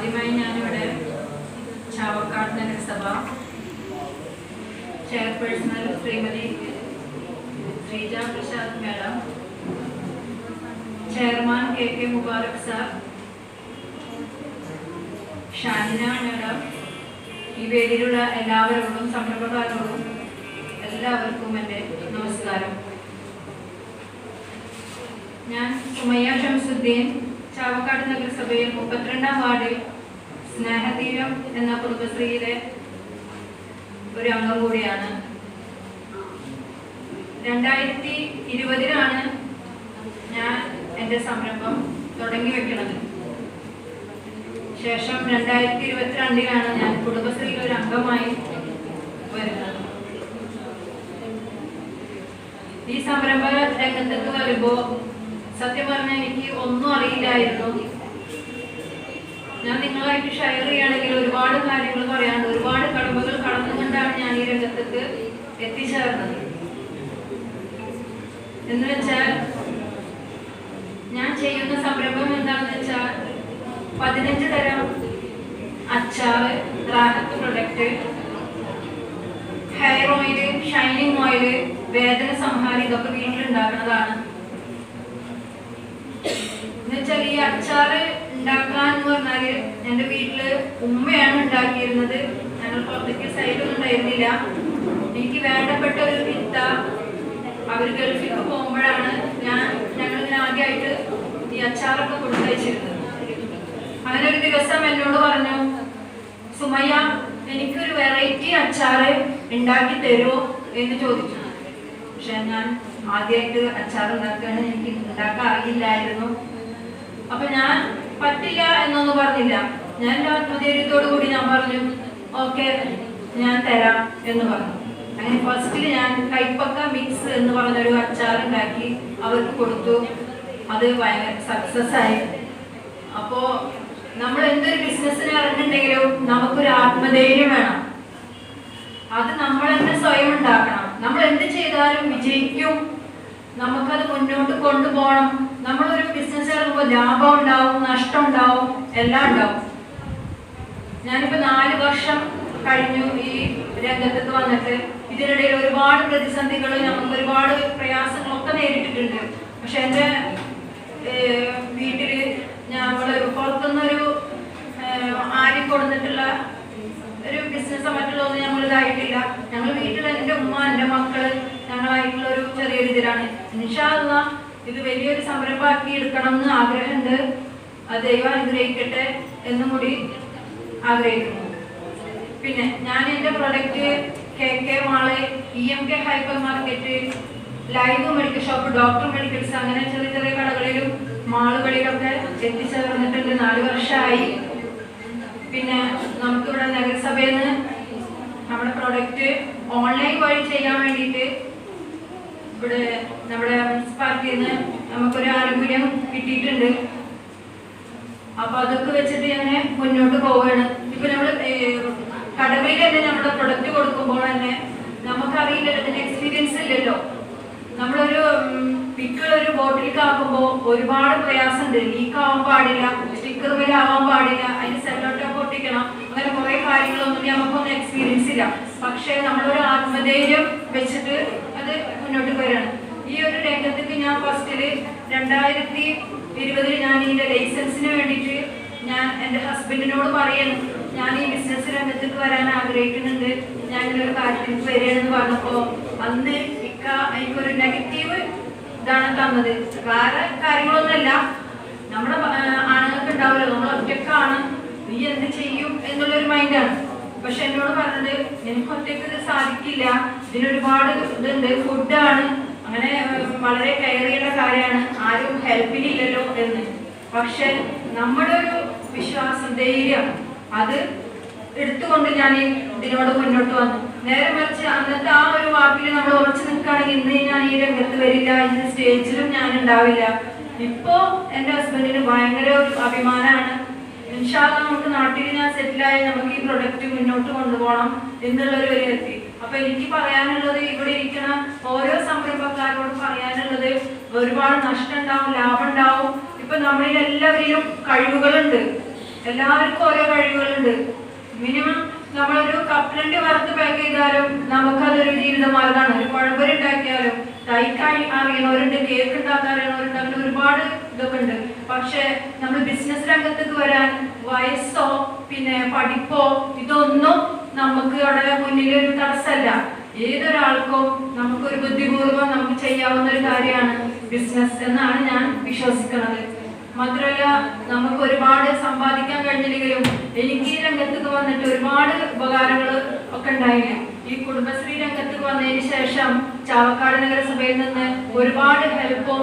ആദ്യമായി ഞാനിവിടെ ചാവക്കാട് നഗരസഭ ചെയർപേഴ്സണൽ Shrimati Sreeja Prasad madam. Chairman K K Mubarak sir. Shanina madam. ഈ വേദിയിലുള്ള എല്ലാവരോടും സംരംഭക്കാരോടും എല്ലാവർക്കും എന്റെ നമസ്കാരം. ഞാൻ സുമയ്യ ഷംസുദ്ദീൻ ചാവക്കാട് നഗരസഭയിൽ മുപ്പത്തിരണ്ടാം വാർഡിൽ സ്നേഹതീരം എന്ന കുടുംബശ്രീയിലെ ഒരു അംഗം കൂടിയാണ്. രണ്ടായിരത്തി ഇരുപതിലാണ് ഞാൻ എന്റെ സംരംഭം തുടങ്ങി വെക്കുന്നത്. ശേഷം രണ്ടായിരത്തി ഇരുപത്തിരണ്ടിലാണ് ഞാൻ കുടുംബശ്രീയിൽ ഒരു അംഗമായി വരുന്നത്. ഈ സംരംഭ രംഗത്തേക്ക് വരുമ്പോ സത്യം പറഞ്ഞാൽ എനിക്ക് ഒന്നും അറിയില്ലായിരുന്നു. ഞാൻ നിങ്ങളായിട്ട് ഷെയർ ചെയ്യുകയാണെങ്കിൽ ഒരുപാട് കാര്യങ്ങൾ പറയാനുണ്ട്. ഒരുപാട് കടമ്പകൾ കടന്നുകൊണ്ടാണ് ഞാൻ ഈ രംഗത്തേക്ക് എത്തിച്ചേർന്നത്. എന്ന് വെച്ചാൽ ഞാൻ ചെയ്യുന്ന സംരംഭം എന്താണെന്ന് വെച്ചാൽ പതിനഞ്ച് തരം അച്ചാറ് Rahath product hair oil shining oil വേദന സംഹാരി ഇതൊക്കെ വീട്ടിലുണ്ടാക്കുന്നതാണ്. ഉണ്ടാക്കാൻ എന്ന് പറഞ്ഞാൽ എന്റെ വീട്ടിൽ ഉമ്മയാണ് ഉണ്ടാക്കിയിരുന്നത്. ഞങ്ങൾ പുറത്തേക്ക് സൈഡൊന്നും ഉണ്ടായിരുന്നില്ല. എനിക്ക് വേണ്ടപ്പെട്ട ഒരു വിത്ത അവർ ഗൾഫിലേക്ക് പോകുമ്പോഴാണ് ഞാൻ ഞങ്ങൾ ആദ്യമായിട്ട് ഈ അച്ചാറൊക്കെ കൊടുത്തയച്ചിരുന്നത് അങ്ങനെ ഒരു ദിവസം എന്നോട് പറഞ്ഞു സുമയ്യ എനിക്കൊരു വെറൈറ്റി അച്ചാറ് ഉണ്ടാക്കി തരുമോ എന്ന് ചോദിച്ചു. പക്ഷെ ഞാൻ ആദ്യമായിട്ട് അച്ചാർ ഉണ്ടാക്കുകയാണ് എനിക്ക് ഉണ്ടാക്കാൻ അറിയില്ലായിരുന്നു. അപ്പൊ ഞാൻ പറ്റില്ല എന്നൊന്നും പറഞ്ഞില്ല. ഞാൻ എന്റെ ആത്മധൈര്യത്തോടു കൂടി ഞാൻ പറഞ്ഞു ഓക്കെ ഞാൻ തരാം എന്ന് പറഞ്ഞു. അങ്ങനെ ഫസ്റ്റിൽ ഞാൻ കൈപ്പക്ക മിക്സ് എന്ന് പറഞ്ഞൊരു അച്ചാർ ഉണ്ടാക്കി അവർക്ക് കൊടുത്തു. അത് ഭയങ്കര സക്സസ് ആയി. അപ്പോ നമ്മൾ എന്തൊരു ബിസിനസ്സിന് ഇറങ്ങുന്നുണ്ടെങ്കിലും നമുക്കൊരു ആത്മധൈര്യം വേണം. അത് നമ്മൾ തന്നെ സ്വയം ഉണ്ടാക്കണം. നമ്മൾ എന്ത് ചെയ്താലും വിജയിക്കും. നമുക്കത് മുന്നോട്ട് കൊണ്ടുപോകണം. നമ്മളൊരു ബിസിനസ് ഇറങ്ങുമ്പോൾ ലാഭം ഉണ്ടാവും നഷ്ടം ഉണ്ടാവും എല്ലാം ഉണ്ടാവും. ഞാനിപ്പോ നാല് വർഷം കഴിഞ്ഞു ഈ രംഗത്തേക്ക് വന്നിട്ട്. ഇതിനിടയിൽ ഒരുപാട് പ്രതിസന്ധികൾ നമുക്ക് ഒരുപാട് പ്രയാസങ്ങളൊക്കെ നേരിട്ടിട്ടുണ്ട്. പക്ഷെ എന്റെ വീട്ടിൽ ഞങ്ങൾ പുറത്തുനിന്നൊരു ആരി കൊടുത്തിട്ടുള്ള ഒരു ബിസിനസ് മറ്റുള്ളതൊന്നും ഞങ്ങൾ ഇതായിട്ടില്ല. ഞങ്ങൾ വീട്ടിൽ എന്റെ ഉമ്മ എന്റെ മക്കൾ ഞങ്ങളായിട്ടുള്ള ഒരു ചെറിയൊരു ഇതിലാണ് ഇൻഷാല്ല ഇത് വലിയൊരു സംരംഭമാക്കി എടുക്കണം എന്ന് ആഗ്രഹമുണ്ട് ദൈവം അനുഗ്രഹിക്കട്ടെ എന്നും കൂടി ആഗ്രഹിക്കുന്നു. പിന്നെ ഞാൻ എന്റെ product K K mall E M K hyper market live medical shop doctor medicals അങ്ങനെ ചെറിയ ചെറിയ കടകളിലും മാളുകളിലൊക്കെ എത്തിച്ചേർന്നിട്ടുണ്ട്. നാല് വർഷമായി പിന്നെ നമുക്കിവിടെ നഗരസഭയിൽ നിന്ന് നമ്മുടെ പ്രൊഡക്റ്റ് ഓൺലൈൻ വഴി ചെയ്യാൻ വേണ്ടിയിട്ട് ഇവിടെ നമ്മുടെ മുനിസിപ്പാലിറ്റിയിൽ നിന്ന് നമുക്കൊരു ആനുകൂല്യം കിട്ടിയിട്ടുണ്ട്. അപ്പൊ അതൊക്കെ വെച്ചിട്ട് ഞാൻ മുന്നോട്ട് പോവുകയാണ്. ഇപ്പൊ നമ്മൾ കടമയിൽ തന്നെ നമ്മുടെ പ്രൊഡക്റ്റ് കൊടുക്കുമ്പോൾ തന്നെ നമുക്കറിയില്ല അതിന്റെ എക്സ്പീരിയൻസ് ഇല്ലല്ലോ. നമ്മളൊരു പിക്കിൾ ഒരു ബോട്ടിലേക്ക് ആക്കുമ്പോൾ ഒരുപാട് പ്രയാസമുണ്ട്. ലീക്ക് ആവാൻ പാടില്ല സ്റ്റിക്കർ വരെ ആവാൻ പാടില്ല അതിന് സെല്ലോട്ടൊക്കെ ഒട്ടിക്കണം അങ്ങനെ കുറെ കാര്യങ്ങളൊന്നും നമുക്കൊന്നും എക്സ്പീരിയൻസ് ഇല്ല. പക്ഷേ നമ്മളൊരു ആത്മധൈര്യം വെച്ചിട്ട് മുന്നോട്ട് വരികയാണ് ഈ ഒരു രംഗത്തേക്ക് ഞാൻ ഫസ്റ്റിൽ രണ്ടായിരത്തി ഇരുപതിൽ ഞാൻ ഇതിന്റെ ലൈസൻസിന് വേണ്ടിയിട്ട് ഞാൻ എന്റെ ഹസ്ബൻഡിനോട് പറയണം ഞാൻ ഈ ബിസിനസ് രംഗത്തേക്ക് വരാൻ ആഗ്രഹിക്കുന്നുണ്ട്. ഞാൻ ഇങ്ങനെ ഒരു കാര്യത്തിന് വരികയാണെന്ന് പറഞ്ഞപ്പോൾ അന്ന് ഇക്ക എനിക്കൊരു നെഗറ്റീവ് ഇതാണ് തന്നത്. വേറെ കാര്യങ്ങളൊന്നുമല്ല. നമ്മുടെ ആണുങ്ങൾക്ക് ഉണ്ടാവില്ല. നമ്മൾ ഒറ്റക്കാണ്. നീ എന്ത് ചെയ്യും എന്നുള്ളൊരു മൈൻഡാണ് പക്ഷെ എന്നോട് പറഞ്ഞത് എനിക്ക് ഒറ്റയ്ക്ക് ഇത് സാധിക്കില്ല. ഇതിനൊരുപാട് ഇതുണ്ട്. ഫുഡാണ്. അങ്ങനെ വളരെ ചെയ്യേണ്ട കാര്യമാണ്. ആരും ഹെൽപ്പിനില്ലല്ലോ എന്ന്. പക്ഷെ നമ്മുടെ ഒരു വിശ്വാസം ധൈര്യം അത് എടുത്തുകൊണ്ട് ഞാൻ ഇതിനോട് മുന്നോട്ട് വന്നു. നേരെ മറിച്ച് അന്നത്തെ ആ ഒരു വാക്കിൽ നമ്മൾ ഉറച്ചു നിൽക്കുകയാണെങ്കിൽ ഇന്ന് ഞാൻ ഈ രംഗത്ത് വരില്ല. ഇന്ന് സ്റ്റേജിലും ഞാൻ ഉണ്ടാവില്ല. ഇപ്പോ എന്റെ ഹസ്ബൻഡിന് ഭയങ്കര ഒരു അഭിമാനമാണ്. ഇൻഷാല്ല നമുക്ക് നാട്ടിൽ ഞാൻ സെറ്റിലായി നമുക്ക് ഈ പ്രൊഡക്റ്റ് മുന്നോട്ട് കൊണ്ടുപോകണം എന്നുള്ളൊരു എത്തി അപ്പൊ എനിക്ക് പറയാനുള്ളത് ഇവിടെ ഇരിക്കുന്ന ഓരോ സംരംഭക്കാരോടും പറയാനുള്ളത് ഒരുപാട് നഷ്ടം ഉണ്ടാവും ലാഭം ഉണ്ടാവും ഇപ്പൊ നമ്മളിൽ എല്ലാവരിലും കഴിവുകളുണ്ട്. എല്ലാവർക്കും ഓരോ കഴിവുകളുണ്ട്. മിനിമം നമ്മളൊരു കപ്പലണ്ടി വറുത്ത് പാക്ക് ചെയ്താലും നമുക്കതൊരു ജീവിത മാർഗമാണ് ഒരു കുഴമ്പരി ഉണ്ടാക്കിയാലും തൈക്കായി അറിയണവരുണ്ട് കേക്ക് ഉണ്ടാക്കാൻ അറിയണവരുണ്ട് അങ്ങനെ ഒരുപാട് ഇതൊക്കെ ഉണ്ട് പക്ഷെ നമ്മൾ ബിസിനസ് രംഗത്തേക്ക് വരാൻ വയസ്സോ പിന്നെ പഠിപ്പോ ഇതൊന്നും നമുക്ക് അവിടെ മുന്നിൽ ഒരു തടസ്സമല്ല. ഏതൊരാൾക്കും നമുക്കൊരു ബുദ്ധിപൂർവം നമുക്ക് ചെയ്യാവുന്ന ഒരു കാര്യമാണ് ബിസിനസ് എന്നാണ് ഞാൻ വിശ്വസിക്കുന്നത്. മാത്രമല്ല നമുക്ക് ഒരുപാട് സമ്പാദിക്കാൻ കഴിഞ്ഞില്ലെങ്കിലും എനിക്ക് ഈ രംഗത്തേക്ക് വന്നിട്ട് ഒരുപാട് ഉപകാരങ്ങൾ ഒക്കെ ഉണ്ടായില്ല ഈ കുടുംബശ്രീ രംഗത്തേക്ക് വന്നതിന് ശേഷം ചാവക്കാട് നഗരസഭയിൽ നിന്ന് ഒരുപാട് ഹെൽപ്പും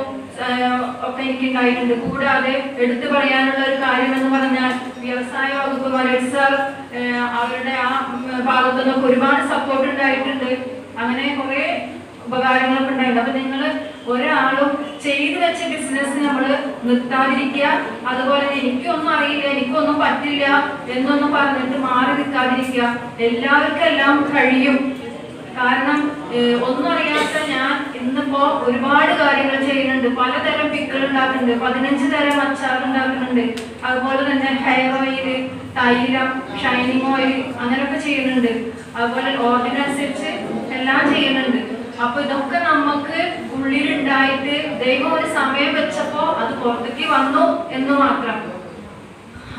ഒക്കെ എനിക്ക് ഉണ്ടായിട്ടുണ്ട് കൂടാതെ എടുത്തു പറയാനുള്ള ഒരു കാര്യം എന്ന് പറഞ്ഞാൽ വ്യവസായ വകുപ്പ് മനോജ് സാർ അവരുടെ ആ ഭാഗത്തു നിന്നൊക്കെ ഒരുപാട് സപ്പോർട്ട് ഉണ്ടായിട്ടുണ്ട്. അങ്ങനെ കുറെ ഉപകാരങ്ങളൊക്കെ ഉണ്ടായിട്ടുണ്ട്. അപ്പൊ നിങ്ങൾ ഒരാളും ചെയ്തു വെച്ച ബിസിനസ് നമ്മൾ നിർത്താതിരിക്കുക. അതുപോലെ എനിക്കൊന്നും അറിയില്ല എനിക്കൊന്നും പറ്റില്ല എന്നൊന്നും പറഞ്ഞിട്ട് മാറി നിൽക്കാതിരിക്കുക. എല്ലാവർക്കും എല്ലാം കഴിയും. കാരണം ഒന്നും അറിയാത്ത ഞാൻ ഇന്നിപ്പോ ഒരുപാട് കാര്യങ്ങൾ ചെയ്യുന്നുണ്ട്. പലതരം പിക്കൾ ഉണ്ടാക്കുന്നുണ്ട്. പതിനഞ്ച് തരം അച്ചാർ ഉണ്ടാക്കുന്നുണ്ട്. അതുപോലെ തന്നെ ഹെയർ ഓയിൽ തൈലം ഷൈനിങ് ഓയിൽ അങ്ങനെയൊക്കെ ചെയ്യുന്നുണ്ട്. അതുപോലെ ഓർഡിനനുസരിച്ച് എല്ലാം ചെയ്യുന്നുണ്ട്. അപ്പൊ ഇതൊക്കെ നമുക്ക് ഉള്ളിലുണ്ടായിട്ട് ദൈവം ഒരു സമയം വെച്ചപ്പോ അത് പുറത്തേക്ക് വന്നു എന്ന് മാത്രം.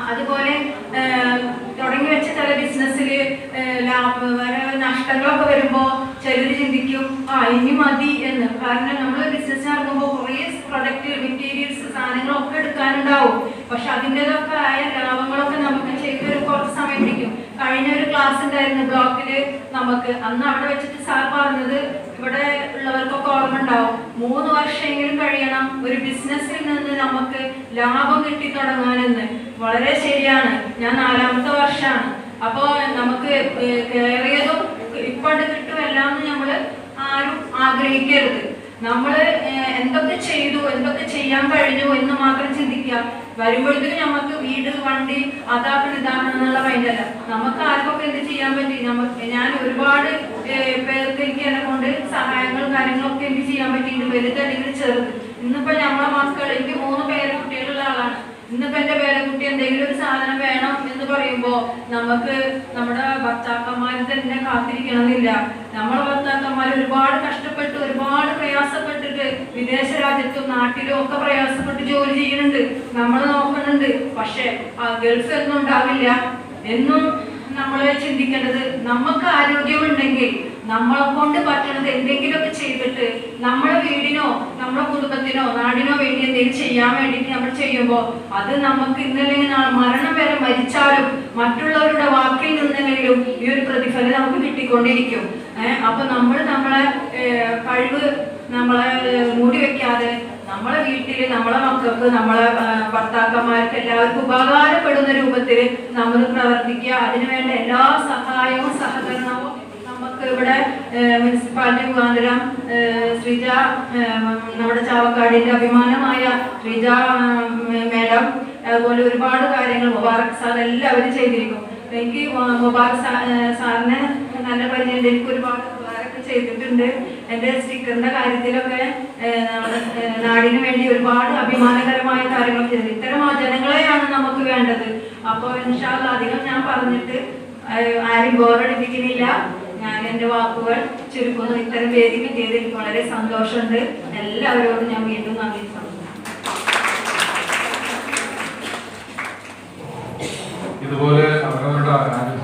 അതുപോലെ ഏഹ്, തുടങ്ങി വെച്ച ചില ബിസിനസ്സിൽ നഷ്ടങ്ങളൊക്കെ വരുമ്പോ ചിലർ ചിന്തിക്കും ആ ഇനി മതി എന്ന്. കാരണം നമ്മൾ ബിസിനസ് നടക്കുമ്പോ കുറേ പ്രൊഡക്റ്റ് മെറ്റീരിയൽസ് സാധനങ്ങളൊക്കെ എടുക്കാനുണ്ടാവും. പക്ഷെ അതിന്റെതൊക്കെ ആയ ലാഭങ്ങളൊക്കെ നമുക്ക് ചെയ്ത് ഒരു കുറച്ച് സമയം പിടിക്കും കഴിഞ്ഞ ഒരു ക്ലാസ് ഉണ്ടായിരുന്നു ബ്ലോക്കിൽ നമുക്ക്. അന്ന് അവിടെ വെച്ചിട്ട് സാർ പറഞ്ഞത് ഇവിടെ ഉള്ളവർക്കൊക്കെ ഓർമ്മ ഉണ്ടാവും. മൂന്ന് വർഷമെങ്കിലും കഴിയണം ഒരു ബിസിനസ്സിൽ നിന്ന് നമുക്ക് ലാഭം കിട്ടി തുടങ്ങാനെന്ന്. വളരെ ശരിയാണ്. ഞാൻ നാലാമത്തെ വർഷമാണ്. അപ്പോ നമുക്ക് ഏഹ് കയറിയതും ഇപ്പണ്ട് കിട്ടുമെല്ലാം നമ്മൾ ആരും ആഗ്രഹിക്കരുത്. നമ്മൾ എന്തൊക്കെ ചെയ്തു എന്തൊക്കെ ചെയ്യാൻ കഴിഞ്ഞു എന്ന് മാത്രം ചിന്തിക്കുക. വരുമ്പോഴത്തേക്കും നമുക്ക് വീട് വണ്ടി അതാക്കണം ഇതാക്കണം എന്നുള്ള മൈൻഡല്ല നമുക്ക് ആർക്കൊക്കെ എന്ത് ചെയ്യാൻ പറ്റി? നമുക്ക് ഞാൻ ഒരുപാട് പേർക്ക് എന്നെ കൊണ്ട് സഹായങ്ങളും കാര്യങ്ങളൊക്കെ എനിക്ക് ചെയ്യാൻ പറ്റിയിട്ടുണ്ട്. വലുത് അല്ലെങ്കിൽ ചെറുത്. ഇന്നിപ്പോ നമ്മളെ മക്കൾ എനിക്ക് മൂന്ന് പേര് കുട്ടികളുള്ള ആളാണ്. ഇന്നിപ്പോ എന്റെ പേരക്കുട്ടി എന്തെങ്കിലും ഒരു സാധനം വേണം എന്ന് പറയുമ്പോ നമുക്ക് നമ്മുടെ ഭർത്താക്കന്മാർ തന്നെ കാത്തിരിക്കണമെന്നില്ല. നമ്മളെ ഭർത്താക്കന്മാർ ഒരുപാട് കഷ്ടപ്പെട്ട് ഒരുപാട് പ്രയാസപ്പെട്ടിട്ട് വിദേശ രാജ്യത്തും നാട്ടിലും ഒക്കെ പ്രയാസപ്പെട്ട് ജോലി ചെയ്യുന്നുണ്ട്. നമ്മൾ നോക്കുന്നുണ്ട്. പക്ഷെ ഗൾഫ് ഒന്നും ഉണ്ടാവില്ല. എന്നും നമ്മൾ ചിന്തിക്കേണ്ടത് നമുക്ക് ആരോഗ്യമുണ്ടെങ്കിൽ നമ്മളെ കൊണ്ട് പറ്റണത് എന്തെങ്കിലുമൊക്കെ ചെയ്തിട്ട് നമ്മുടെ വീടിനോ നമ്മുടെ കുടുംബത്തിനോ നാടിനോ വേണ്ടി എന്തെങ്കിലും ചെയ്യാൻ വേണ്ടിയിട്ട് നമ്മൾ ചെയ്യുമ്പോൾ അത് നമുക്ക് ഇന്നല്ലെങ്കിൽ മരണം വരെ മരിച്ചാലും മറ്റുള്ളവരുടെ വാക്കിൽ നിന്നെങ്കിലും ഈ ഒരു പ്രതിഫലം നമുക്ക് കിട്ടിക്കൊണ്ടിരിക്കും. ഏഹ് അപ്പൊ നമ്മൾ നമ്മളെ കഴിവ് നമ്മളെ മൂടി വെക്കാതെ നമ്മളെ വീട്ടിൽ നമ്മളെ മക്കൾക്ക് നമ്മളെ ഭർത്താക്കന്മാർക്ക് എല്ലാവർക്കും ഉപകാരപ്പെടുന്ന രൂപത്തിൽ നമ്മൾ പ്രവർത്തിക്കുക. അതിനുവേണ്ട എല്ലാ സഹായവും സഹകരണവും ഇവിടെ മുനിസിപ്പാലിറ്റി മുഖാന്തരം ശ്രീജ നമ്മുടെ ചാവക്കാടിന്റെ അഭിമാനമായ ശ്രീജ മേഡം അതുപോലെ ഒരുപാട് കാര്യങ്ങൾ മുബാറക് സാർ എല്ലാവരും ചെയ്തിരിക്കും. എനിക്ക് മുബാറക് സാറിന് നല്ല പരിചയം എനിക്ക് ഒരുപാട് ഉപകാരമൊക്കെ ചെയ്തിട്ടുണ്ട്. എന്റെ സ്റ്റിക്കറിന്റെ കാര്യത്തിലൊക്കെ നാടിന് വേണ്ടി ഒരുപാട് അഭിമാനകരമായ കാര്യങ്ങൾ ചെയ്തു ഇത്തരം ജനങ്ങളെയാണ് നമുക്ക് വേണ്ടത്. അപ്പോൾ ഇൻഷാല്ല അധികം ഞാൻ പറഞ്ഞിട്ട് ആരും ബോറടിപ്പിക്കുന്നില്ല. ഞാൻ എന്റെ വാക്കുകൾ ചുരുക്കുന്നു ഇത്തരം വേദി കിട്ടിയത് എനിക്ക് വളരെ സന്തോഷമുണ്ട് എല്ലാവരോടും ഞാൻ വീണ്ടും നന്ദി. ഇതുപോലെ അവരവരുടെ ആരോഗ്യ